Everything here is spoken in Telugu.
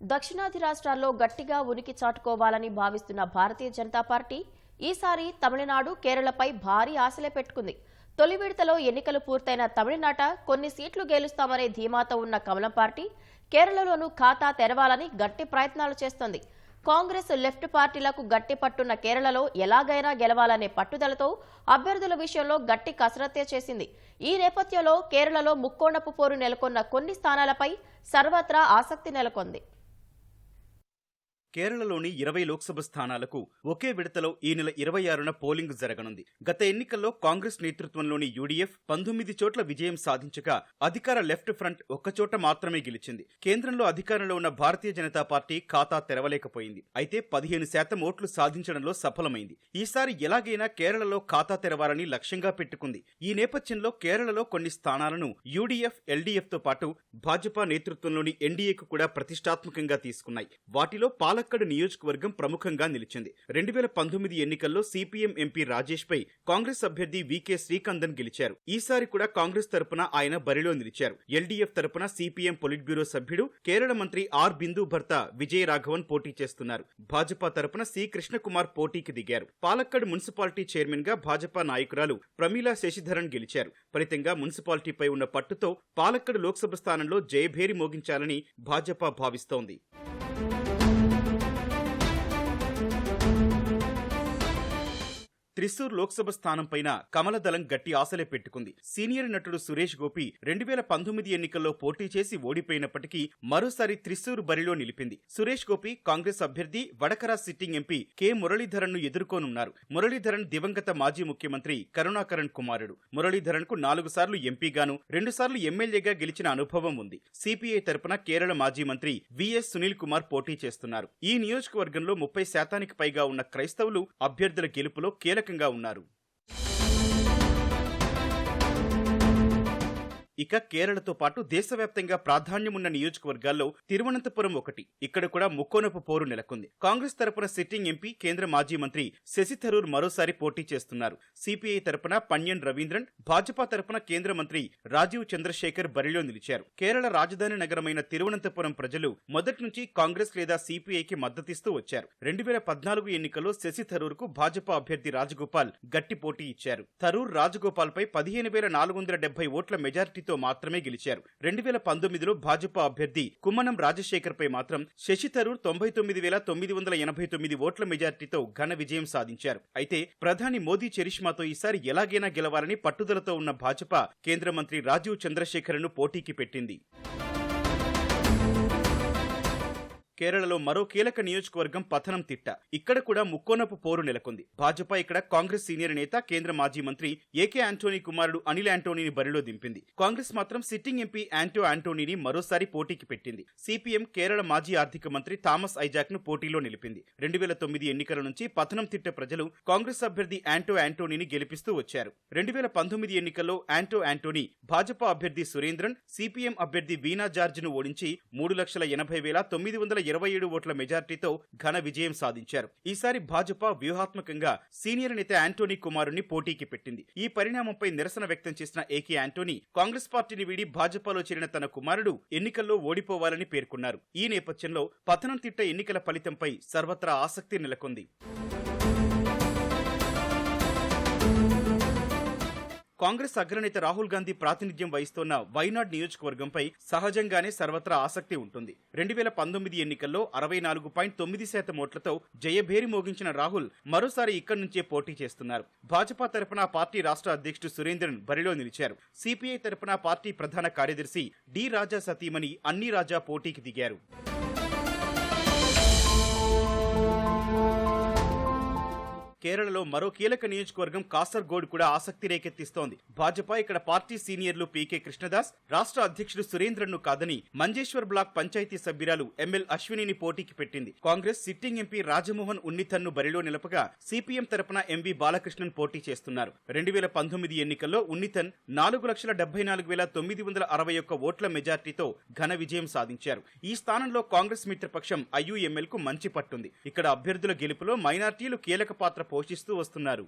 దక్షిణాది రాష్ట్రాల్లో గట్టిగా ఉనికి చాటుకోవాలని భావిస్తున్న భారతీయ జనతా పార్టీ ఈసారి తమిళనాడు కేరళపై భారీ ఆశలే పెట్టుకుంది. తొలి విడతలో ఎన్నికలు పూర్తయిన తమిళనాట కొన్ని సీట్లు గెలుస్తామనే ధీమాతో ఉన్న కమలం పార్టీ కేరళలోనూ ఖాతా తెరవాలని గట్టి ప్రయత్నాలు చేస్తోంది. కాంగ్రెస్ లెఫ్ట్ పార్టీలకు గట్టి పట్టున్న కేరళలో ఎలాగైనా గెలవాలనే పట్టుదలతో అభ్యర్థుల విషయంలో గట్టి కసరత్తే చేసింది. ఈ నేపథ్యంలో కేరళలో ముక్కోణపు పోరు నెలకొన్న కొన్ని స్థానాలపై సర్వత్రా ఆసక్తి నెలకొంది. కేరళలోని ఇరవై లోక్సభ స్థానాలకు ఒకే విడతలో ఈ నెల ఇరవై ఆరున పోలింగ్ జరగనుంది. గత ఎన్నికల్లో కాంగ్రెస్ నేతృత్వంలోని యూడీఎఫ్ పంతొమ్మిది చోట్ల విజయం సాధించగా అధికార లెఫ్ట్ ఫ్రంట్ ఒక్కచోట మాత్రమే గెలిచింది. కేంద్రంలో అధికారంలో ఉన్న భారతీయ జనతా పార్టీ ఖాతా తెరవలేకపోయింది. అయితే పదిహేను శాతం ఓట్లు సాధించడంలో సఫలమైంది. ఈసారి ఎలాగైనా కేరళలో ఖాతా తెరవాలని లక్ష్యంగా పెట్టుకుంది. ఈ నేపథ్యంలో కేరళలో కొన్ని స్థానాలను యూడీఎఫ్ ఎల్డీఎఫ్తో పాటు భాజపా నేతృత్వంలోని ఎన్డీఏకు కూడా ప్రతిష్టాత్మకంగా తీసుకున్నాయి. వాటిలో పాలక్కడ్ నియోజకవర్గం ప్రముఖంగా నిలిచింది. రెండు వేల పంతొమ్మిది ఎన్నికల్లో సిపిఎం ఎంపీ రాజేష్ పై కాంగ్రెస్ అభ్యర్థి వికే శ్రీకందన్ గెలిచారు. ఈసారి కూడా కాంగ్రెస్ తరపున ఆయన బరిలో నిలిచారు. ఎల్డీఎఫ్ తరపున సిపిఎం పొలిట్ బ్యూరో సభ్యుడు కేరళ మంత్రి ఆర్ బిందు భర్త విజయ రాఘవన్ పోటీ చేస్తున్నారు. భాజపా తరపున సి. కృష్ణకుమార్ పోటీకి దిగారు. పాలక్కడ్ మున్సిపాలిటీ చైర్మన్గా భాజపా నాయకురాలు ప్రమీలా శశిధరన్ గెలిచారు. ఫలితంగా మున్సిపాలిటీపై ఉన్న పట్టుతో పాలక్కడ్ లోక్సభ స్థానంలో జయభేరి మోగించాలని భాజపా భావిస్తోంది. త్రిశూర్ లోక్సభ స్థానం పైన కమలదళం గట్టి ఆశలే పెట్టుకుంది. సీనియర్ నటుడు సురేష్ గోపి రెండు వేల పంతొమ్మిది ఎన్నికల్లో పోటీ చేసి ఓడిపోయినప్పటికీ మరోసారి త్రిశూర్ బరిలో నిలిపింది. సురేష్ గోపి కాంగ్రెస్ అభ్యర్థి వడకరా సిట్టింగ్ ఎంపీ కె. మురళీధరన్ను ఎదుర్కోనున్నారు. మురళీధరన్ దివంగత మాజీ ముఖ్యమంత్రి కరుణాకరణ్ కుమారుడు. మురళీధరన్కు నాలుగు సార్లు ఎంపీగాను రెండు సార్లు ఎమ్మెల్యేగా గెలిచిన అనుభవం ఉంది. సిపిఐ తరపున కేరళ మాజీ మంత్రి విఎస్ సునీల్ కుమార్ పోటీ చేస్తున్నారు. ఈ నియోజకవర్గంలో ముప్పై శాతానికి పైగా ఉన్న క్రైస్తవులు అభ్యర్థుల గెలుపులో కీలక కీలకంగా ఉన్నారు. ఇక కేరళతో పాటు దేశవ్యాప్తంగా ప్రాధాన్యమున్న నియోజకవర్గాల్లో తిరువనంతపురం ఒకటి ఇక్కడ కూడా ముక్కోనపు పోరు నెలకొంది. కాంగ్రెస్ తరపున సిట్టింగ్ ఎంపీ కేంద్ర మాజీ మంత్రి శశి థరూర్ మరోసారి పోటీ చేస్తున్నారు. సిపిఐ తరపున పన్యన్ రవీంద్రన్ భాజపా తరపున కేంద్ర మంత్రి రాజీవ్ చంద్రశేఖర్ బరిలో నిలిచారు. కేరళ రాజధాని నగరమైన తిరువనంతపురం ప్రజలు మొదటి నుంచి కాంగ్రెస్ లేదా సిపిఐకి మద్దతిస్తూ వచ్చారు. రెండు వేల పద్నాలుగు ఎన్నికల్లో శశి థరూర్కు భాజపా అభ్యర్థి రాజగోపాల్ గట్టి పోటీ ఇచ్చారు. థరూర్ రాజగోపాల్ పై పదిహేను వేల నాలుగు వందల డెబ్బై ఓట్ల మెజారిటీతో మాత్రమే గెలిచారు. రెండు వేల పంతొమ్మిదిలో భాజపా అభ్యర్థి కుమ్మనం రాజశేఖర్ పై మాత్రం శశి థరూర్ తొంభై తొమ్మిది వేల తొమ్మిది వందల ఎనభై తొమ్మిది ఓట్ల మెజార్టీతో ఘన విజయం సాధించారు. అయితే ప్రధాని మోదీ చరిష్మాతో ఈసారి ఎలాగైనా గెలవాలని పట్టుదలతో ఉన్న భాజపా కేంద్ర మంత్రి రాజీవ్ చంద్రశేఖర్ను పోటీకి పెట్టింది. కేరళలో మరో కీలక నియోజకవర్గం పథనం తిట్ట. ఇక్కడ కూడా ముక్కోనపు పోరు నెలకొంది. భాజపా ఇక్కడ కాంగ్రెస్ సీనియర్ నేత కేంద్ర మాజీ మంత్రి ఏకే ఆంటోనీ కుమారుడు అనిల్ ఆంటోనీని బరిలో దింపింది. కాంగ్రెస్ మాత్రం సిట్టింగ్ ఎంపీ ఆంటో ఆంటోనీని మరోసారి పోటీకి పెట్టింది. సిపిఎం కేరళ మాజీ ఆర్థిక మంత్రి థామస్ ఐజాక్ను పోటీలో నిలిపింది. రెండు వేల తొమ్మిది ఎన్నికల నుంచి పథనం తిట్ట ప్రజలు కాంగ్రెస్ అభ్యర్థి ఆంటో ఆంటోనీని గెలిపిస్తూ వచ్చారు. రెండు వేల పంతొమ్మిది ఎన్నికల్లో ఆంటో ఆంటోనీ భాజపా అభ్యర్థి సురేంద్రన్ సిపిఎం అభ్యర్థి వీణా జార్జ్ను ఓడించి మూడు లక్షల ఎనభై వేల తొమ్మిది వందల ఇరవై ఏడు ఓట్ల మెజార్టీతో ఘన విజయం సాధించారు. ఈసారి భాజపా వ్యూహాత్మకంగా సీనియర్ నేత యాంటోనీ కుమారుని పోటీకి పెట్టింది. ఈ పరిణామంపై నిరసన వ్యక్తం చేసిన ఏకే యాంటోనీ కాంగ్రెస్ పార్టీని వీడి భాజపాలో చేరిన తన కుమారుడు ఎన్నికల్లో ఓడిపోవాలని పేర్కొన్నారు. ఈ నేపథ్యంలో పతనం తిట్ట ఎన్నికల ఫలితంపై సర్వత్రా ఆసక్తి నెలకొంది. కాంగ్రెస్ అగ్రనేత రాహుల్ గాంధీ ప్రాతినిధ్యం వహిస్తోన్న వైనాడ్ నియోజకవర్గంపై సహజంగానే సర్వత్రా ఆసక్తి ఉంటుంది. రెండు వేల పంతొమ్మిది ఎన్నికల్లో అరవై నాలుగు పాయింట్ తొమ్మిది శాతం ఓట్లతో జయభేరి మోగించిన రాహుల్ మరోసారి ఇక్కడి నుంచే పోటీ చేస్తున్నారు. భాజపా తరపున పార్టీ రాష్ట్ర అధ్యక్షుడు సురేంద్రన్ బరిలో నిలిచారు. సిపిఐ తరపున పార్టీ ప్రధాన కార్యదర్శి డి రాజా సతీమణి అన్ని రాజా పోటీకి దిగారు. కేరళలో మరో కీలక నియోజకవర్గం కాసర్గోడ్ కూడా ఆసక్తి రేకెత్తిస్తోంది. భాజపా ఇక్కడ పార్టీ సీనియర్లు పీకే కృష్ణదాస్ రాష్ట్ర అధ్యక్షుడు సురేంద్రన్ను కాదని మంజేశ్వర్ బ్లాక్ పంచాయతీ సభ్యురాలు ఎంఎల్ అశ్వినిని పోటీకి పెట్టింది. కాంగ్రెస్ సిట్టింగ్ ఎంపీ రాజమోహన్ ఉన్నితన్ను బరిలో నిలపగా సిపిఎం తరపున ఎంవి బాలకృష్ణన్ పోటీ చేస్తున్నారు. రెండు వేల పంతొమ్మిది ఎన్నికల్లో ఉన్నితన్ నాలుగు లక్షల డెబ్బై నాలుగు వేల తొమ్మిది వందల అరవై ఒక్క ఓట్ల మెజార్టీతో ఘన విజయం సాధించారు. ఈ స్థానంలో కాంగ్రెస్ మిత్రపక్షం ఐయుఎంఎల్కు మంచి పట్టుంది. ఇక్కడ అభ్యర్థుల గెలుపులో మైనార్టీలు కీలక పాత్ర పోషిస్తూ వస్తున్నారు